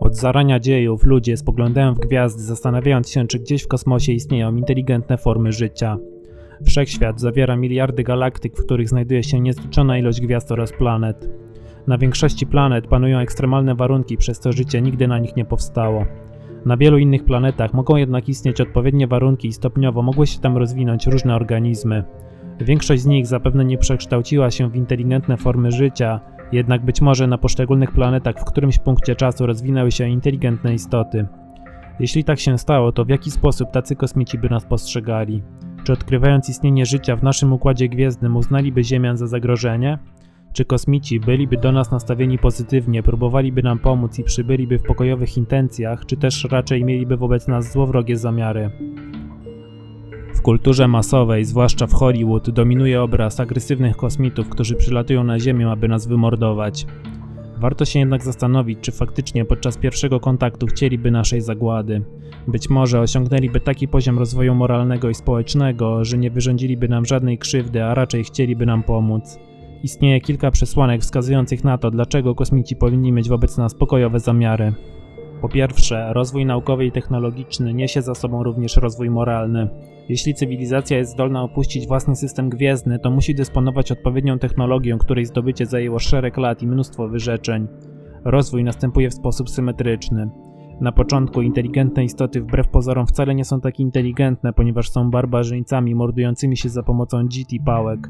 Od zarania dziejów ludzie spoglądają w gwiazdy, zastanawiając się, czy gdzieś w kosmosie istnieją inteligentne formy życia. Wszechświat zawiera miliardy galaktyk, w których znajduje się niezliczona ilość gwiazd oraz planet. Na większości planet panują ekstremalne warunki, przez co życie nigdy na nich nie powstało. Na wielu innych planetach mogą jednak istnieć odpowiednie warunki i stopniowo mogły się tam rozwinąć różne organizmy. Większość z nich zapewne nie przekształciła się w inteligentne formy życia, jednak być może na poszczególnych planetach w którymś punkcie czasu rozwinęły się inteligentne istoty. Jeśli tak się stało, to w jaki sposób tacy kosmici by nas postrzegali? Czy odkrywając istnienie życia w naszym układzie gwiezdnym uznaliby Ziemian za zagrożenie? Czy kosmici byliby do nas nastawieni pozytywnie, próbowaliby nam pomóc i przybyliby w pokojowych intencjach, czy też raczej mieliby wobec nas złowrogie zamiary? W kulturze masowej, zwłaszcza w Hollywood, dominuje obraz agresywnych kosmitów, którzy przylatują na Ziemię, aby nas wymordować. Warto się jednak zastanowić, czy faktycznie podczas pierwszego kontaktu chcieliby naszej zagłady. Być może osiągnęliby taki poziom rozwoju moralnego i społecznego, że nie wyrządziliby nam żadnej krzywdy, a raczej chcieliby nam pomóc. Istnieje kilka przesłanek wskazujących na to, dlaczego kosmici powinni mieć wobec nas pokojowe zamiary. Po pierwsze, rozwój naukowy i technologiczny niesie za sobą również rozwój moralny. Jeśli cywilizacja jest zdolna opuścić własny system gwiezdny, to musi dysponować odpowiednią technologią, której zdobycie zajęło szereg lat i mnóstwo wyrzeczeń. Rozwój następuje w sposób symetryczny. Na początku inteligentne istoty wbrew pozorom wcale nie są tak inteligentne, ponieważ są barbarzyńcami mordującymi się za pomocą i pałek.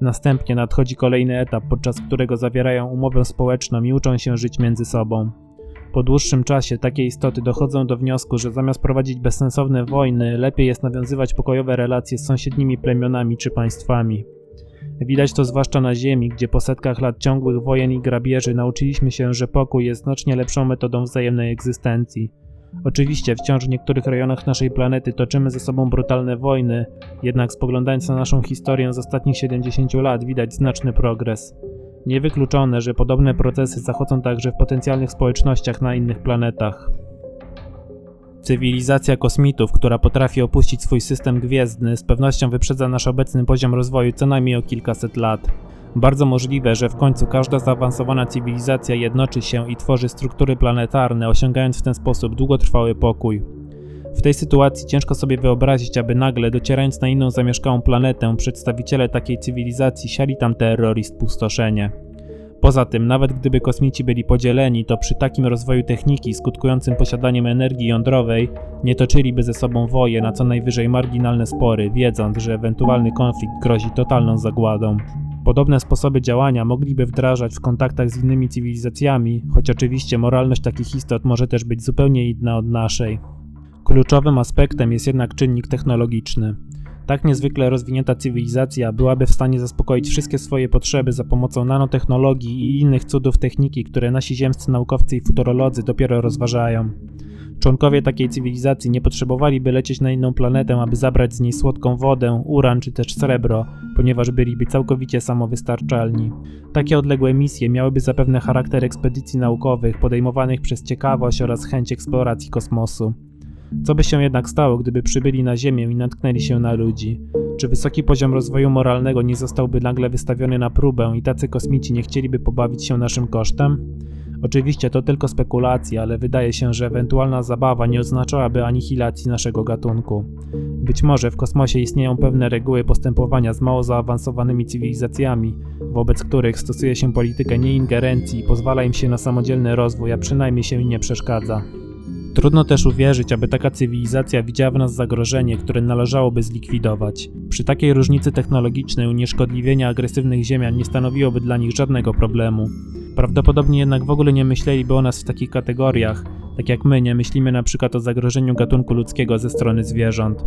Następnie nadchodzi kolejny etap, podczas którego zawierają umowę społeczną i uczą się żyć między sobą. Po dłuższym czasie takie istoty dochodzą do wniosku, że zamiast prowadzić bezsensowne wojny, lepiej jest nawiązywać pokojowe relacje z sąsiednimi plemionami czy państwami. Widać to zwłaszcza na Ziemi, gdzie po setkach lat ciągłych wojen i grabieży nauczyliśmy się, że pokój jest znacznie lepszą metodą wzajemnej egzystencji. Oczywiście wciąż w niektórych rejonach naszej planety toczymy ze sobą brutalne wojny, jednak spoglądając na naszą historię z ostatnich 70 lat widać znaczny progres. Niewykluczone, że podobne procesy zachodzą także w potencjalnych społecznościach na innych planetach. Cywilizacja kosmitów, która potrafi opuścić swój system gwiezdny, z pewnością wyprzedza nasz obecny poziom rozwoju co najmniej o kilkaset lat. Bardzo możliwe, że w końcu każda zaawansowana cywilizacja jednoczy się i tworzy struktury planetarne, osiągając w ten sposób długotrwały pokój. W tej sytuacji ciężko sobie wyobrazić, aby nagle, docierając na inną zamieszkałą planetę, przedstawiciele takiej cywilizacji siali tam terror i spustoszenie. Poza tym, nawet gdyby kosmici byli podzieleni, to przy takim rozwoju techniki skutkującym posiadaniem energii jądrowej nie toczyliby ze sobą wojen, a co najwyżej marginalne spory, wiedząc, że ewentualny konflikt grozi totalną zagładą. Podobne sposoby działania mogliby wdrażać w kontaktach z innymi cywilizacjami, choć oczywiście moralność takich istot może też być zupełnie inna od naszej. Kluczowym aspektem jest jednak czynnik technologiczny. Tak niezwykle rozwinięta cywilizacja byłaby w stanie zaspokoić wszystkie swoje potrzeby za pomocą nanotechnologii i innych cudów techniki, które nasi ziemscy naukowcy i futurolodzy dopiero rozważają. Członkowie takiej cywilizacji nie potrzebowaliby lecieć na inną planetę, aby zabrać z niej słodką wodę, uran czy też srebro, ponieważ byliby całkowicie samowystarczalni. Takie odległe misje miałyby zapewne charakter ekspedycji naukowych podejmowanych przez ciekawość oraz chęć eksploracji kosmosu. Co by się jednak stało, gdyby przybyli na Ziemię i natknęli się na ludzi? Czy wysoki poziom rozwoju moralnego nie zostałby nagle wystawiony na próbę i tacy kosmici nie chcieliby pobawić się naszym kosztem? Oczywiście to tylko spekulacje, ale wydaje się, że ewentualna zabawa nie oznaczałaby anihilacji naszego gatunku. Być może w kosmosie istnieją pewne reguły postępowania z mało zaawansowanymi cywilizacjami, wobec których stosuje się politykę nieingerencji i pozwala im się na samodzielny rozwój, a przynajmniej się im nie przeszkadza. Trudno też uwierzyć, aby taka cywilizacja widziała w nas zagrożenie, które należałoby zlikwidować. Przy takiej różnicy technologicznej unieszkodliwienie agresywnych ziemian nie stanowiłoby dla nich żadnego problemu. Prawdopodobnie jednak w ogóle nie myśleliby o nas w takich kategoriach, tak jak my nie myślimy na przykład o zagrożeniu gatunku ludzkiego ze strony zwierząt.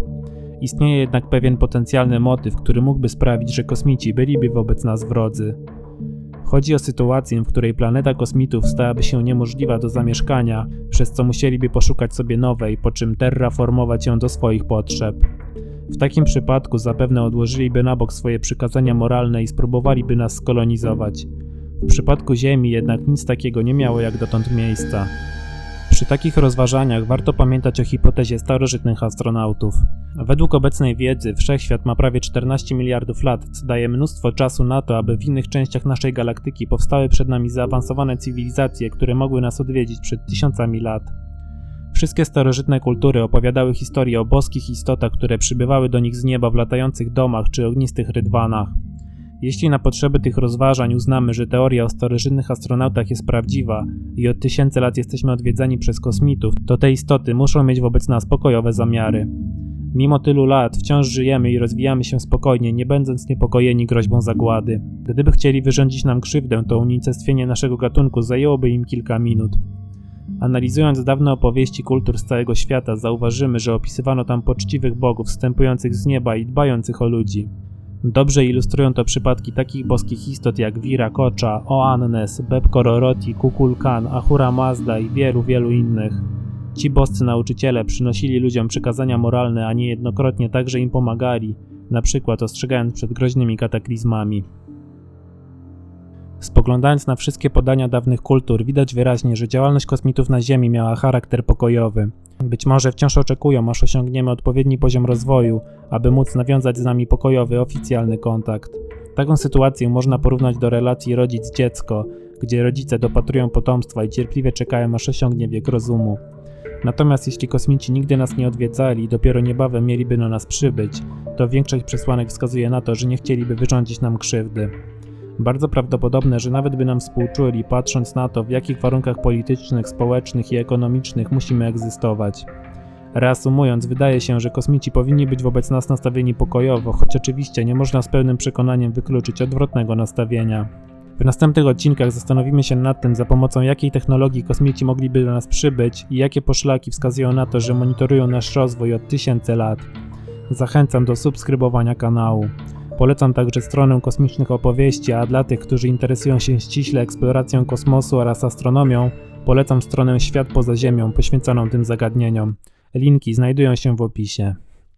Istnieje jednak pewien potencjalny motyw, który mógłby sprawić, że kosmici byliby wobec nas wrodzy. Chodzi o sytuację, w której planeta kosmitów stałaby się niemożliwa do zamieszkania, przez co musieliby poszukać sobie nowej, po czym terraformować ją do swoich potrzeb. W takim przypadku zapewne odłożyliby na bok swoje przykazania moralne i spróbowaliby nas skolonizować. W przypadku Ziemi jednak nic takiego nie miało jak dotąd miejsca. Przy takich rozważaniach warto pamiętać o hipotezie starożytnych astronautów. Według obecnej wiedzy wszechświat ma prawie 14 miliardów lat, co daje mnóstwo czasu na to, aby w innych częściach naszej galaktyki powstały przed nami zaawansowane cywilizacje, które mogły nas odwiedzić przed tysiącami lat. Wszystkie starożytne kultury opowiadały historie o boskich istotach, które przybywały do nich z nieba w latających domach czy ognistych rydwanach. Jeśli na potrzeby tych rozważań uznamy, że teoria o starożytnych astronautach jest prawdziwa i od tysięcy lat jesteśmy odwiedzani przez kosmitów, to te istoty muszą mieć wobec nas pokojowe zamiary. Mimo tylu lat wciąż żyjemy i rozwijamy się spokojnie, nie będąc niepokojeni groźbą zagłady. Gdyby chcieli wyrządzić nam krzywdę, to unicestwienie naszego gatunku zajęłoby im kilka minut. Analizując dawne opowieści kultur z całego świata, zauważymy, że opisywano tam poczciwych bogów wstępujących z nieba i dbających o ludzi. Dobrze ilustrują to przypadki takich boskich istot jak Vira Kocza, Oannes, Bebkororoti, Kukulkan, Ahura Mazda i wielu, wielu innych. Ci boscy nauczyciele przynosili ludziom przykazania moralne, a niejednokrotnie także im pomagali, na przykład ostrzegając przed groźnymi kataklizmami. Spoglądając na wszystkie podania dawnych kultur, widać wyraźnie, że działalność kosmitów na Ziemi miała charakter pokojowy. Być może wciąż oczekują, aż osiągniemy odpowiedni poziom rozwoju, aby móc nawiązać z nami pokojowy, oficjalny kontakt. Taką sytuację można porównać do relacji rodzic-dziecko, gdzie rodzice dopatrują potomstwa i cierpliwie czekają, aż osiągnie wiek rozumu. Natomiast jeśli kosmici nigdy nas nie odwiedzali i dopiero niebawem mieliby na nas przybyć, to większość przesłanek wskazuje na to, że nie chcieliby wyrządzić nam krzywdy. Bardzo prawdopodobne, że nawet by nam współczuli, patrząc na to, w jakich warunkach politycznych, społecznych i ekonomicznych musimy egzystować. Reasumując, wydaje się, że kosmici powinni być wobec nas nastawieni pokojowo, choć oczywiście nie można z pełnym przekonaniem wykluczyć odwrotnego nastawienia. W następnych odcinkach zastanowimy się nad tym, za pomocą jakiej technologii kosmici mogliby do nas przybyć i jakie poszlaki wskazują na to, że monitorują nasz rozwój od tysięcy lat. Zachęcam do subskrybowania kanału. Polecam także stronę kosmicznych opowieści, a dla tych, którzy interesują się ściśle eksploracją kosmosu oraz astronomią, polecam stronę Świat poza Ziemią poświęconą tym zagadnieniom. Linki znajdują się w opisie.